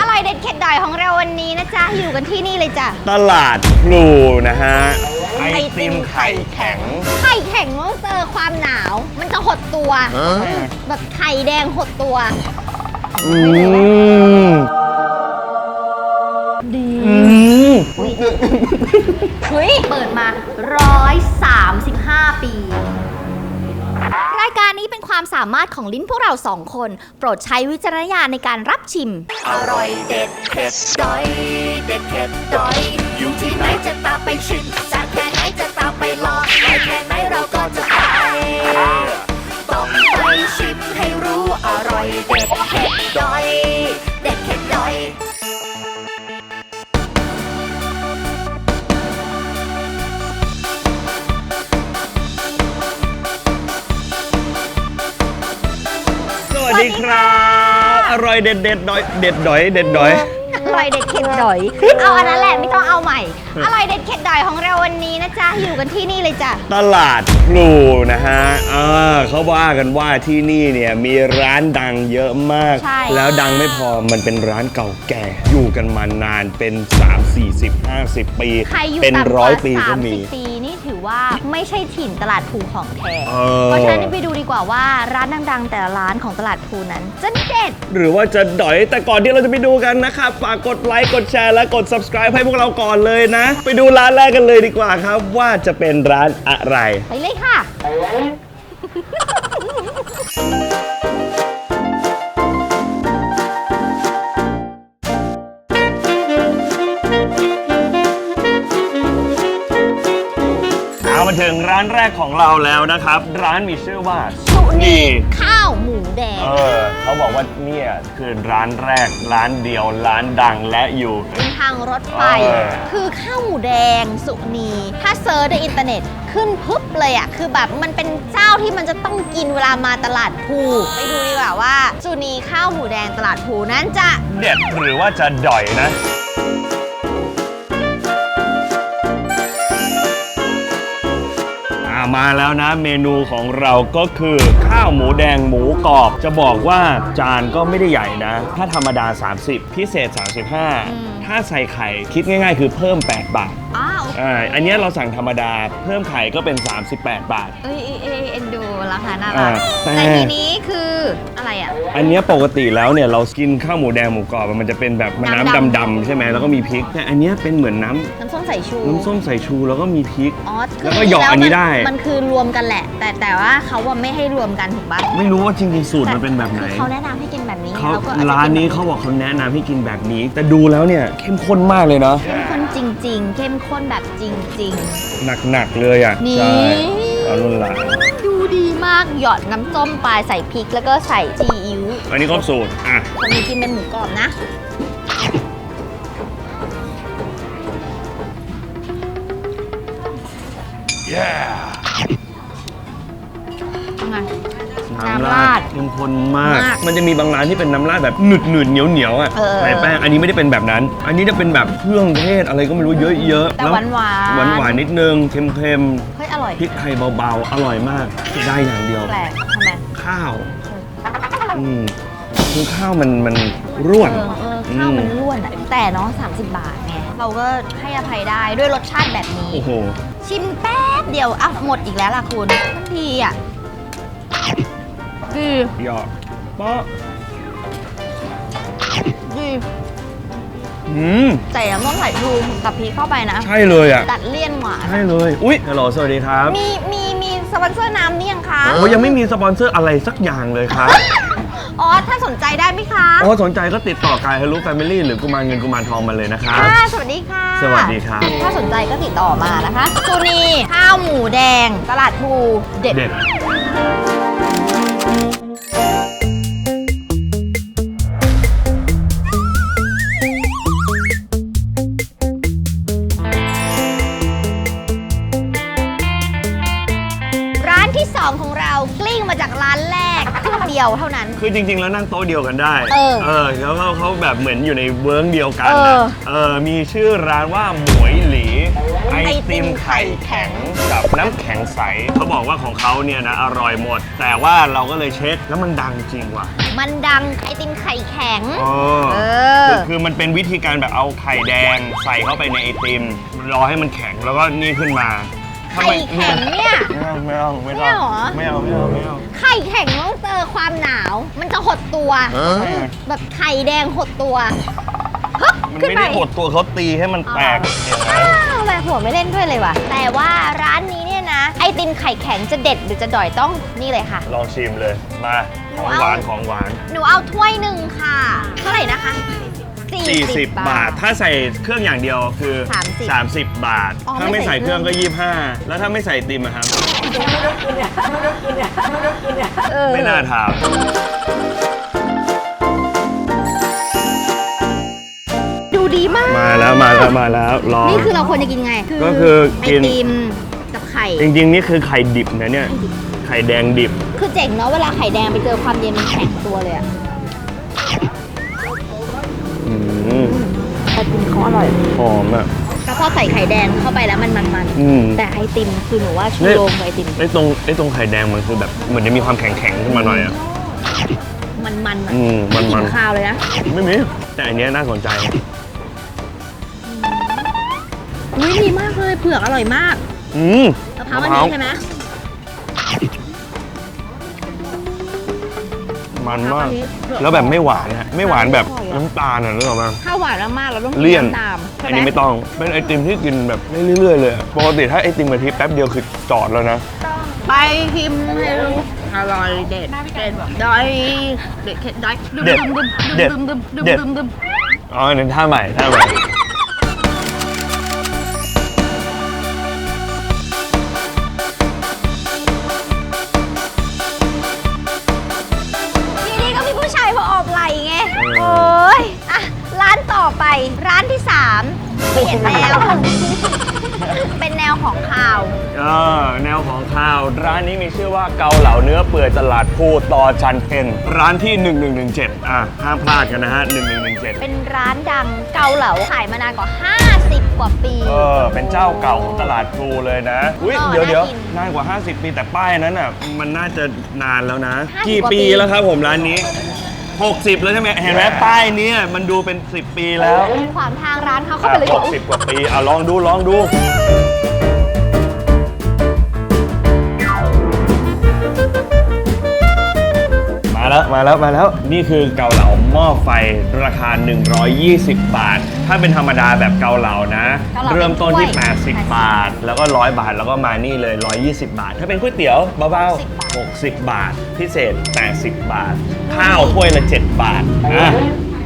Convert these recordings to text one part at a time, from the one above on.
อร่อยเด็ดเข็ดดอยของเราวันนี้นะจ๊ะ อยู่กันที่นี่เลยจ้ะ ตลาดพลูนะฮะไอติมไข่แข็ง ไข่แข็งเมื่อเจอความหนาว มันจะหดตัว แบบไข่แดงหดตัว อืมดีอืมเฮ้ย เปิดมา 135 ปี รายการนี้เป็นความสามารถของลิ้นพวกเราสองคน โปรดใช้วิจารณญาณในการรับชิม อร่อยเด็ดเผ็ดดอย เด็ดเผ็ดดอย อยู่ที่ไหนจะตามไปชิมจากแค่ไหนจะตามไปลองไปแค่ไหนเราก็จะไปต้องไปชิมให้รู้อร่อยเด็ดเผ็ดดอย ครับ อร่อยเด็ดเด็ดดอยเด็ดดอยเด็ดดอย อร่อยเด็ดเข็ดดอย เอาอันนั้นแหละไม่ต้องเอาใหม่ อร่อยเด็ดเข็ดดอยของเราวันนี้นะจ๊ะอยู่กันที่นี่เลยจ้ะ ตลาดพลูนะฮะอ่าเขาว่ากันว่าที่นี่เนี่ยมีร้านดังเยอะมาก ใช่ แล้วดังไม่พอมันเป็นร้านเก่าแก่ อยู่กันมานานเป็น 3 40 50 ปี ใครอยู่เป็นต่ำกร้อว่ายปีก็มี30ปีนี่ถือ ว่าไม่ใช่ถิ่นตลาดภูของแท้เออ เพราะฉะนั้นไปดูดีกว่าว่าร้านดังๆ แต่ละร้านของตลาดภูนั้นจะเด็ด หรือว่าจะดอยแต่ก่อนที่เราจะไปดูกันนะครับฝากกดไลค์กดแชร์และกด subscribe ให้พวกเราก่อนเลยนะ ไปดูร้านแรกกันเลยดีกว่าครับ ว่าจะเป็นร้านอะไร ไปเลยค่ะ มาถึงร้านแรกของเราแล้วนะครับ ร้านมีชื่อว่าสุนีข้าวหมูแดงเออเขาบอกว่าเนี่ยคือร้านแรกร้านเดียวร้านดังและอยู่บนทางรถไฟ เออ คือข้าวหมูแดงสุนีถ้าเซิร์ชในอินเทอร์เน็ตขึ้นปุ๊บเลยอะคือแบบมันเป็นเจ้าที่มันจะต้องกินเวลามาตลาดภูไปดูดีกว่าว่าสุนีข้าวหมูแดงตลาดภูนั้นจะ เด็ดหรือว่าจะดอยนะ มาแล้วนะ เมนูของเราก็คือข้าวหมูแดงหมูกรอบ จะบอกว่าจานก็ไม่ได้ใหญ่นะ ถ้าธรรมดา 30 พิเศษ 35 ถ้าใส่ไข่คิดง่าย ๆ คือเพิ่ม 8 บาทอ้าว อ่าอันเนี้ยเราสั่งธรรมดา เพิ่มไข่ก็เป็น 38 บาท เอ้ยเอ้ยเอ้ยเอ็นดูราคาน่ารักอ่าแต่ แต่ทีนี้คืออะไรอะ อันเนี้ยปกติแล้วเนี่ยเรากินข้าวหมูแดงหมูกรอบมันจะเป็นแบบน้ำน้ำดำ ดำๆใช่ไหมแล้วก็มีพริก แต่อันเนี้ยเป็นเหมือนน้ำน้ำส้มสายชูน้ำส้มสายชูแล้วก็มีพริก อ๋อคืแล้วก็หยอกอันนี้ได้ มันมันคือรวมกันแหละ แต่แต่ว่าเขาว่าไม่ให้รวมกันถูกปะไม่รู้ว่าจริงๆสูตรมันเป็นแบบไหน คือเขาแนะนำให้กินแบบนี้เขาก็อจจะร้านนี้เขาบอกเขาแนะนำให้กินแบบนี้ แต่ดูแล้วเนี่ยเข้มข้นมากเลยเนาะ เข้มข้น จริง ๆ เข้มข้นแบบจริง หนักๆเลยอะนี่ ใช่เอารุ่นหลานๆดูดีมากหยอดน้ำส้มปลายใส่พริกแล้วก็ใส่ซีอิ๊วอันนี้ครบสูตรอะคนนี้กินเป็นหมูกรอบนะยังไง น้ำราดเข้มข้นมาก มากมันจะมีบางร้านที่เป็นน้ำราดแบบหนืดหนืดๆเหนียวเหนียวๆอะเออ ใส่แป้งอันนี้ไม่ได้เป็นแบบนั้น อันนี้จะเป็นแบบเครื่องเทศอะไรก็ไม่รู้เยอะๆแต่แล้วหวานหวานหวานหวานๆนิดนึงเค็มเฮ้ยอร่อยๆพริกไทยเบาๆ อร่อยมากได้อย่างเดียว แปลกทำไม ข้าว อืมคือข้าวมันมันร่วน เออเออข้าวมันร่วนอะแต่เนาะ30 บาทไงเราก็ให้อภัยได้ด้วยรสชาติแบบนี้ โอ้โห ชิมแป๊บเดียวอะหมดอีกแล้วล่ะคุณมันดีอะ ดีหยอกเปาะดีอืมใส่น้ำส้มสายชูกับพริกเข้าไปนะ ใช่เลยอะตัดเลี่ยนหวาน ใช่เลย อุ๊ยฮัลโหลสวัสดีครับมีมีมีสปอนเซอร์น้ำนี่ยังคะโอ้ยังไม่มีสปอนเซอร์อะไรสักอย่างเลยครับอ๋อ ถ้าสนใจได้ไหมคะโอ้สนใจก็ติดต่อกายฮารุแฟมิลี่หรือกุมารเงินกุมารทองมาเลยนะครับค่ะสวัสดีค่ะ สวัสดีครับ ถ้าสนใจก็ติดต่อมานะคะซูนีข้าวหมูแดงตลาดภูเด็ด ยวเท่านั้น คือจริง ๆ แล้วนั่งโต๊ะเดียวกันได้เออเออแล้วก็เขาแบบเหมือนอยู่ในเวิร์กเดียวกันเอนะอเออมีชื่อร้านว่าหมวยหลีไอไอติติมมไข่ไข่แข็แข็งง กับน้ำแข็งใสเขาบอกว่าของเขาเนี่ยนะอร่อยหมด แต่ว่าเราก็เลยเช็คแล้วมันดังจริงว่ะมันดังไอติมไข่แข็งอ๋อเออ คือคือมันเป็นวิธีการแบบเอาไข่แดงใส่เข้าไปในไอติม รอให้มันแข็งแล้วก็นี่ขึ้นมา ไข่แข็งเนี่ย ไม่เอาไม่เอาไม่ไม่เอาเหรอไม่เอาไม่เอาไม่เอาไข่แข็งต้องเจอความหนาว มันจะหดตัว แบบไข่แดงหดตัวฮึบมันขึ้นไม่ไปได้หดตัวเขาตีให้มันแตกเห็นไหมอ้าวแม่หัวไม่เล่นด้วยเลยว่ะแต่ว่าร้านนี้เนี่ยนะ ไอติมไข่แข็งจะเด็ดหรือจะด่อยต้องนี่เลยค่ะ ลองชิมเลยมาของหวานของหวาน หนูเอาถ้วยหนึ่งค่ะ เท่าไหร่นะคะ 40 บาท ถ้าใส่เครื่องอย่างเดียวคือ 30 30 บาท อ๋อถ้าไม่ไม่ใส่ใส่เครื่องเครื่ก็อง25 แล้วถ้าไม่ใส่ติมอะครับ เออ ไม่น่าถามดูดีมาก มาแล้วมาแล้วมาแล้วลอง นี่คือเราควรจะกินไงก็คือกินไอติมกับไข่ จริงๆ นี่คือไข่ดิบนะเนี่ยไข่แดงดิบ คือเจ๋งเนาะเวลาไข่แดงไปเจอความเย็นมันแข็งตัวเลยอะ เขาอร่อยหอมอะ แล้วพอใส่ไข่แดงเข้าไปแล้วมันมันอืม ๆแต่ไอติมคือหนูว่าชูนี่โรงกับไอติมไอ้ตรงไอ้ตรงไข่แดงมันคือแบบเหมือนจะมีความแข็งๆขึ้นมาหน่อยอะ มันมันๆอะอืมมันไกิมันนข้าวเลยนะไม่มีแต่อันเนี้ยน่าสนใจ อุ้ยดีมากเลยเผือกอร่อยมากอืมมะพร้าวมันนี้ใช่ไหม มันมากมะพร้าวอันนี้เผือกแล้วแบบไม่หวานฮะไม่หวานแบบอร่อยอะน้ำตาลอะนึกออกปะถ้าหวานมากๆเราต้องกิเลี่ยนน้ำตามใช่อันไหมนี้ไม่ต้องเป็นไอติมที่กินแบบได้เรื่อยๆเลยอะปกติถ้าไอติมกะทิแป๊บเดียวคือจอดแล้วนะ ไปพิมพ์ให้รู้อร่อยเด็ดเด็ดดอยเด็ดเด็ดดอยเด็ดดึมเด็ดดึมดึมดึมเด็ดดึมดึมอ๋ออันนี้ท่าใหม่ท่าใหม่ เปลี่ยนแนว เป็นแนวของข่าวเออแนวของข้าว ร้านนี้มีชื่อว่าเกาเหลาเนื้อเปื่อยตลาดพูตอจันเพนร้านที่ 1117 อะห้ามพลาดกันนะฮะ 1117 เป็นร้านดังเกาเหลาขายมานานกว่า 50 กว่าปี เออ เป็นเจ้าเก่าของตลาดพลูเลยนะ อุ้ยเออเดี๋ยวเดี๋ยวน่ากินนานกว่า 50 ปีแต่ป้ายนั้นอะ มันน่าจะนานแล้วนะ 50กี่กว่าปีปี แล้วครับผมร้านนี้ 60 แล้วใช่ไหมเห็นไหมป้ายเนี้มันดูเป็น 10 ปีแล้วขวางทางร้านเขาเข้าไปเลยหกสิบกว่าปีอะลองดูลองดู มาแล้วมาแล้วมาแล้วนี่คือเกาเหลาหม้อไฟราคา 120 บาท ถ้าเป็นธรรมดาแบบเกาเหลานะ เกาเหลาเริ่มต้นที่ เป็นถ้วย80 บาท แล้วก็ 100 บาทแล้วก็มานี่เลย 120 บาท ถ้าเป็นก๋วยเตี๋ยวเบาๆ60 บาท พิเศษ 80 บาท ข้าวถ้วยละ 7 บาทอะ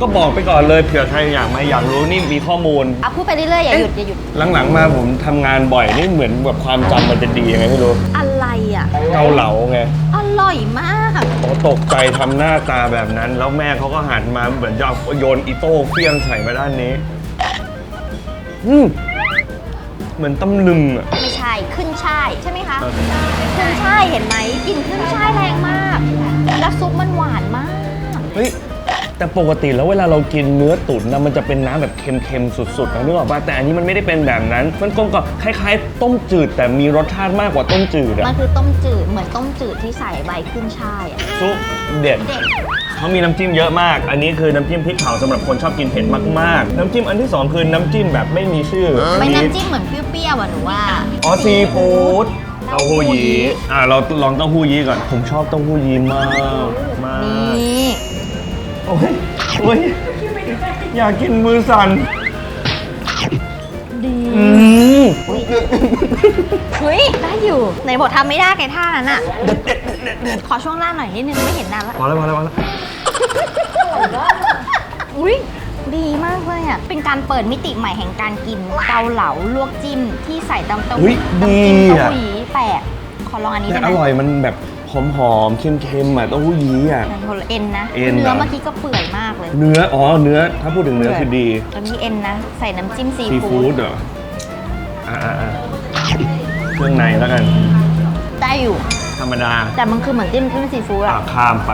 ก็บอกไปก่อนเลยเผื่อใครอยากมาอยากรู้นี่มีข้อมูล อะพูดไปเรื่อยๆอย่าหยุดอย่าหยุดหลังๆมาผมทำงานบ่อยนี่เหมือนแบบความจำมันจะดียังไงไม่รู้ อะไรอะ เกาเหลาไงอร่อยมากเขาตกใจทำหน้าตาแบบนั้น แล้วแม่เขาก็หันมาเหมือนจะเอาโยนอีโต้เฟี้ยงใส่มาด้านนี้ อืมเหมือนตำลึงอะ ไม่ใช่ขึ้นช่ายใช่ไหมคะครับ ขึ้นช่ายเห็นไหมกลิ่นขึ้นช่ายแรงมาก แล้วซุปมันหวานมาก เฮ้ย แต่ปกติแล้วเวลาเรากินเนื้อตุ๋นนะมันจะเป็นน้ำแบบเค็มๆสุดๆนะนึกออกป่ะแต่อันนี้มันไม่ได้เป็นแบบนั้น มันกลมกับคล้ายๆ ต้มจืด แต่มีรสชาติมากกว่าต้มจืดมัอะนคือต้มจืดเหมือนต้มจืดที่ใส่ใบขึ้นช่ายอะซุปเด็ด เด็ดเขามีน้ำจิ้มเยอะมาก อันนี้คือน้ำจิ้มพริกเผาสำหรับคนชอบกินเผ็ดมากๆ น้ำจิ้มอันที่สองคือน้ำจิ้มแบบไม่มีชื่อไม่น้ำจิ้มเหมือนเปรี้ยวๆอะหนูว่า อ๋อซีฟู้ดเต้าหู้ยี้อ่าเราลองเต้าหู้ยี้ก่อน ผมชอบเต้าหู้ยี้มากมากนี่ โอ้ยโอ้ยอยากกินมือสั่นดีอืมเฮ้ยได้อยู่ไหนบอกทำไม่ได้ไงท่านั้นอะ ขอช่วงล่างหน่อยนิดนึงไม่เห็นนานละพอแล้วพอแล้วพอแล้วอุ้ยดีมากเลยอะ เป็นการเปิดมิติใหม่แห่งการกิน เกาเหลาลวกจิ้มที่ใส่ตำเต้าอุ๊หู้ยน้ำดีจิ้มเต้าอะหู้ยี้แปลกขอลองอันนี้แต่ได้ไหอมร่อยมันแบบ หอมหอมๆ เค็มๆอะเต้าหู้ยี้อะ แต่คนละเอ็นนะเอ็นเนื้เหรอ อเมื่อกี้ก็เปื่อยมากเลยเนื้อ อ๋อ เนื้อ ถ้าพูดถึงเนื้อคือดีแล้วมีเอ็นนะ ใส่น้ำจิ้มซีซีฟู้ฟู้ดดเหรอ อ่าอ่าอ่าเครื่องในแล้วกัน ได้อยู่ ธรรมดาแต่มันคือเหมือนจิ้มจิ้มซีฟู้ดอ่าอะข้ามไป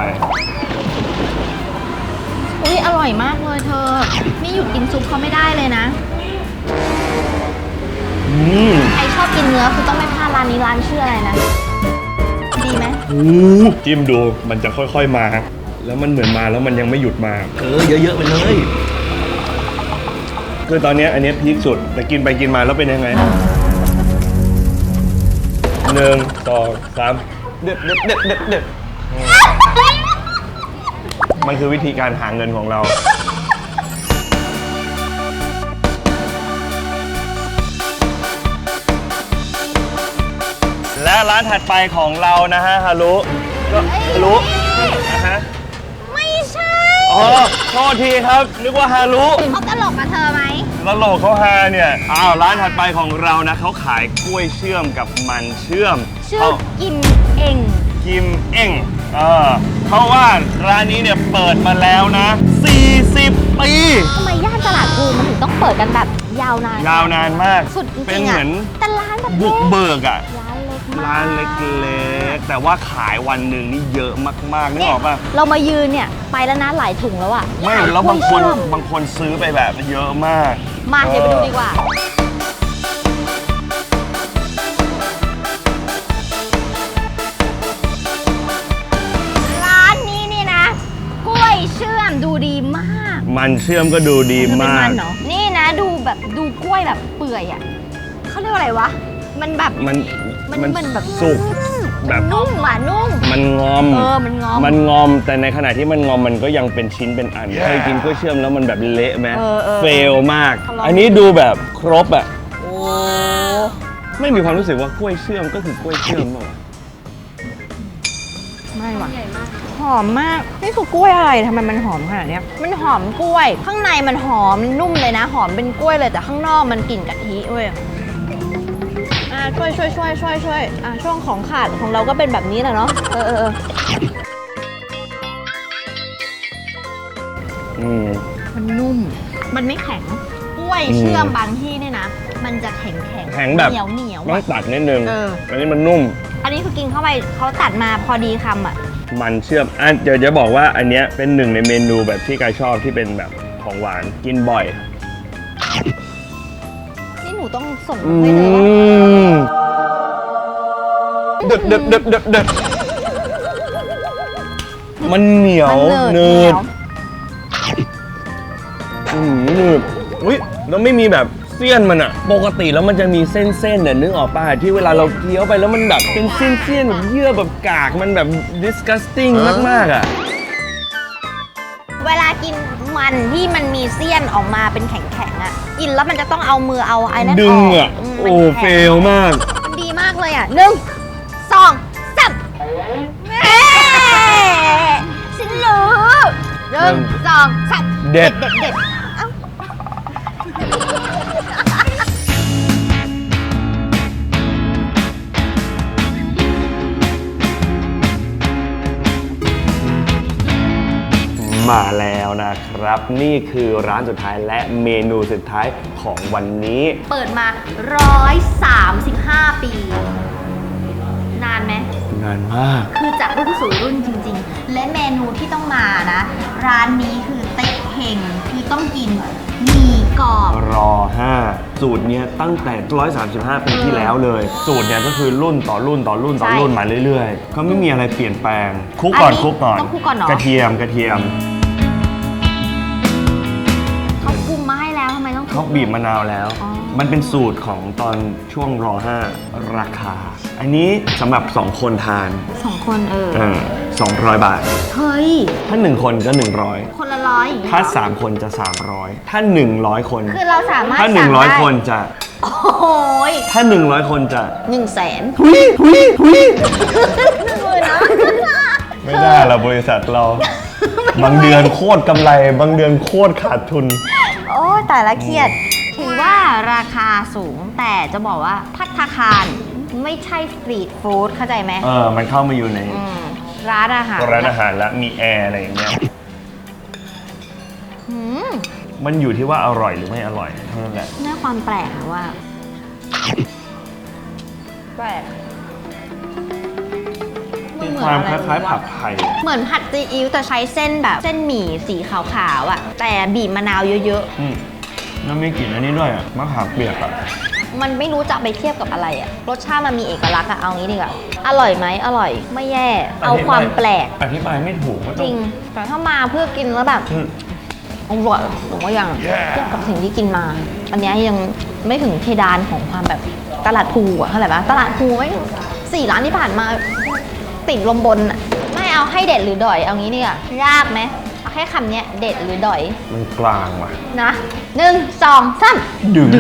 อุ้ยอร่อยมากเลยเธอ ไม่หยุดกินซุปเขาไม่ได้เลยนะ อืม ใครชอบกินเนื้อคือต้องไม่พลาดร้านนี้ร้านชื่ออะไรนะ ดีไหมโอ้จิ้มดูมันจะค่อยๆมา แล้วมันเหมือนมาแล้วมันยังไม่หยุดมา เออเยอะๆไปเลย คือตอนเนี้ยอันเนี้ยพีคสุดแต่กินไปกินมาแล้วเป็นยังไงหนึ่งสองสามเด็ดเด็ดเด็ดเด็ดเด็ดมันคือวิธีการหาเงินของเรา และร้านถัดไปของเรานะฮะฮารุก็ฮารุนะฮะไม่ใช่อ๋อโทษทีครับนึกว่าฮารุเขาตลกกับเธอไหมแล้วโหลเขาฮาเนี่ยอ้าวร้านถัดไปของเรานะเขาขายกล้วยเชื่อมกับมันเชื่อมชื่อเขากิมเองกิมเอ็งเออเพราะว่าร้านนี้เนี่ยเปิดมาแล้วนะ 40 ปีทำไมย่านตลาดภูมันถึงต้องเปิดกันแบบยาวนาน ยาวนานมาก สุดจริงๆเป็นเหมือนะแต่ร้านแบบบุกเบิกอะร้านเล็ก มากร้านเล็กๆ แต่ว่าขายวันหนึ่งนี่เยอะมากๆนึกออกป่ะ เรามายืนเนี่ยไปแล้วนะหลายถุงแล้วอะไม่ แล้วบางคนกล้วยเชื่อมบางคนซื้อไปแบบเยอะมาก มาเดี๋ยวไปดูดีกว่าร้านนี้นี่นะกล้วยเชื่อมดูดีมาก มันเชื่อมก็ดูดีเธอเป็นมากนเหรอนี่นะดูแบบดูกล้วยแบบเปื่อยอะเขาเรียกว่าอะไรวะ มันแบบมัน มันมันมันแบบสุกแบบ นุ่มอะนุ่ม มันงอม เออมันงอม มันงอม แต่ในขณะที่มันงอมมันก็ยังเป็นชิ้นเป็นอันเคยกินกล้วยเชื่อมแล้วมันแบบเละไหมเออเออเฟลมาก ทะเลาะ อันนี้ดูแบบครบอะโอ้ไม่มีความรู้สึกว่ากล้วยเชื่อมก็คือกล้วยเชื่อมหรอไม่ว่ะหอมมาก นี่คือกล้วยอะไรทำไมมันหอมขนาดเนี้ยมันหอมกล้วย ข้างในมันหอมนุ่มเลยนะ หอมเป็นกล้วยเลยแต่ข้างนอกมันกลิ่นกะทิเว้ยอ่า ช่วยช่วยช่วยช่วยช่วยอ่าช่วงของขาดของเราก็เป็นแบบนี้แหละเนาะเออเออเอออืมมันนุ่ม มันไม่แข็งกล้วยอืมเชื่อมบางที่เนี่ยนะ มันจะแข็งแข็งแข็งแบบเหนียวเหนียวต้องอะตัดนิดนึงเออ อันนี้มันนุ่ม อันนี้คือกินเข้าไปเขาตัดมาพอดีคำอะ มันเชื่อมอันเดี๋ยวจะบอกว่าอันเนี้ยเป็นหนึ่งในเมนูแบบที่กายชอบที่เป็นแบบของหวานกินบ่อยนี่หนู ต้องส่งอืให้เลยว่ามเด็ดเด็ดเด็ดเด็ดเด็ดมันเหนียวมันเนืเหนีดยวอืมหนืดอุ้ยแล้วไม่มีแบบเสี้ยนมันอะปกติแล้วมันจะมีเส้นๆเนี่ยนึกออกป่ะที่เวลาเราเคี้ยวไปแล้วมันแบบเป็นเส้นๆแบบเยื่อแบบกากมันแบบ disgusting มากๆอะเวลา กินมันที่มันมีเสี้ยนออกมาเป็นแข็งๆอะ กินแล้วมันจะต้องเอามือเอาไอ้นั่นดึองอกอะมโอ้มันเฟแข็งลมาก มันดีมากเลยอะหนึ่งสองสามแม่ฉันรู้หนึ่งสองสามเด็ด เด็ดเด็ด มาแล้วนะครับ นี่คือร้านสุดท้ายและเมนูสุดท้ายของวันนี้ เปิดมา 135 ปี นานไหม นานมาก คือจากรุ่นสู่รุ่นจริง ๆ และเมนูที่ต้องมานะ ร้านนี้คือเต๊ะเฮงคือต้องกินหมี่กรอบ รอ 5 สูตรเนี้ยตั้งแต่ 135 ปีที่แล้วเลย สูตรเนี้ยก็คือรุ่นต่อรุ่นต่อรุ่นต่อใช่รุ่นมาเรื่อยๆก็ไม่มีอะไรเปลี่ยนแปลงคลุกก่อนอันนี้คลุกก่อนต้องคลุกก่อนเหรอ กระเทียมกระเทียม เขาบีบมะนาวแล้วอ๋อมันเป็นสูตรของตอนช่วงรอ5ราคา อันนี้สำหรับ 2 คนทานสองคนเออเออ200 บาท เฮ้ย ถ้า 1 คนก็ 100 คนละร้อยอย่างเงี้ยถ้า3คนจะ 300 ถ้า 100 คน คือเราสามารถถ้า สั่งได้100 คนจะ โอ้ยถ้า 100 คนจะ หนึ่งแสนทุยทุยทุยเลยนะไม่ได้ละบริษัทเรา บางเดือนโคตรกำไร บางเดือนโคตรขาดทุนโอ้ย แต่ละเครียด ถือว่าราคาสูงแต่จะบอกว่าพัตตาคารไม่ใช่สตรีทฟู้ดเข้าใจไหมเออ มันเข้ามาอยู่ในอืมร้านอาหารร้านอาหารแล้วมีแอร์อะไรอย่างเงี้ย อืมมันอยู่ที่ว่าอร่อยหรือไม่อร่อยเท่านั้นแหละ น่าความแปลกนะว่าแปลกมีความคล้ายๆผัดไทยเหมือนผัดซีอิ๊วแต่ใช้เส้นแบบเส้นหมี่สีขาวๆอะ แต่บีบมะนาวเยอะอืม แล้วมีกลิ่นอันนี้ด้วยอะมะขามเปียกอะๆมันไม่รู้จะเอาไปเทียบกับอะไรอะรสชาติมันมีเอกลักษณ์อะเอางี้ดีกว่าอร่อยไหมอร่อยไม่แย่ เอาความแปลกอธิบายไม่ถูกก็จต้อริงแต่ถ้ามาเพื่อกินแล้วแบบอืม อร่อยผมว่ายังเทียบกับสิ่งที่กินมา อันเนี้ยยังไม่ถึงเพดานของความแบบตลาดภูอะเท่าไหร่ปะตลาดภูไม่สี่ร้านที่ผ่านมา ติดลมบนอะไม่เอาให้เด็ดหรือดอยเอางี้ดีกว่ายากไหม เอาแค่คำเนี้ยเด็ดหรือดอยมันกลางว่ะ นะหนึ่งสองสามดึง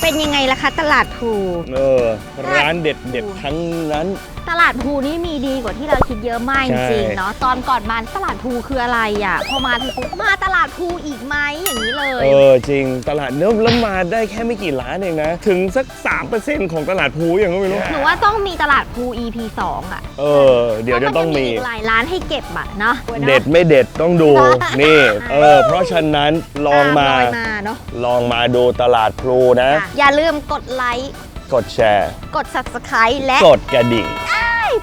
เป็นยังไงล่ะคะตลาดภู เออ ร้านเด็ดเด็ดๆทั้งนั้น ตลาดภูนี่มีดีกว่าที่เราคิดเยอะมากจใช่ริงๆเนาะตอนก่อนมาตลาดภูคืออะไรอะพอมาถึงปุ๊บมาตลาดภูอีกไหมอย่างนี้เลยเออจริงตลาดเนื้อแล้วมาได้แค่ไม่กี่ร้านเองนะถึงสัก 3%ของตลาดภูอย่างก็ไม่รู้หนูว่าต้องมีตลาดภู EP 2อะเออ เดี๋ยวจะต้องมีเพราะนอีกหลายร้านให้เก็บอะเนาะเด็ดไม่เด็ดต้องดูนี่เออเพราะฉะนั้นลองมาตลอยมาเนาะลองมาดูตลาดพลูนะอะอย่าลืมกดไลค์ กดแชร์ กด subscribe และกดกระดิ่ง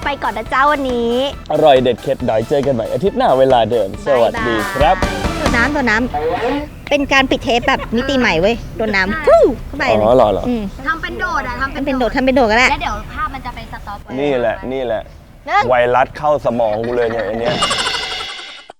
ไปก่อนนะเจ้าวันนี้ อร่อยเด็ดเข็ดดอยเจอกันใหม่อาทิตย์หน้าเวลาเดิม สวัสดีครับ ตัวน้ำตัวน้ำเป็นการปิดเทปแบบมิติใหม่เว้ยโดนน้ำฟู่เข้าไปอ๋เลอยเหรอเหรอมทำเป็นโดดอะทำเป็ทำเป็นโดดทำเป็นโดดก็ได้ แล้วเดี๋ยวภาพมันจะไปสต็อปไว้ นี่แหละ นี่แหละหนึ่งไวรัสเข้าสมองกูเลยเนี่ยอันเนี้ย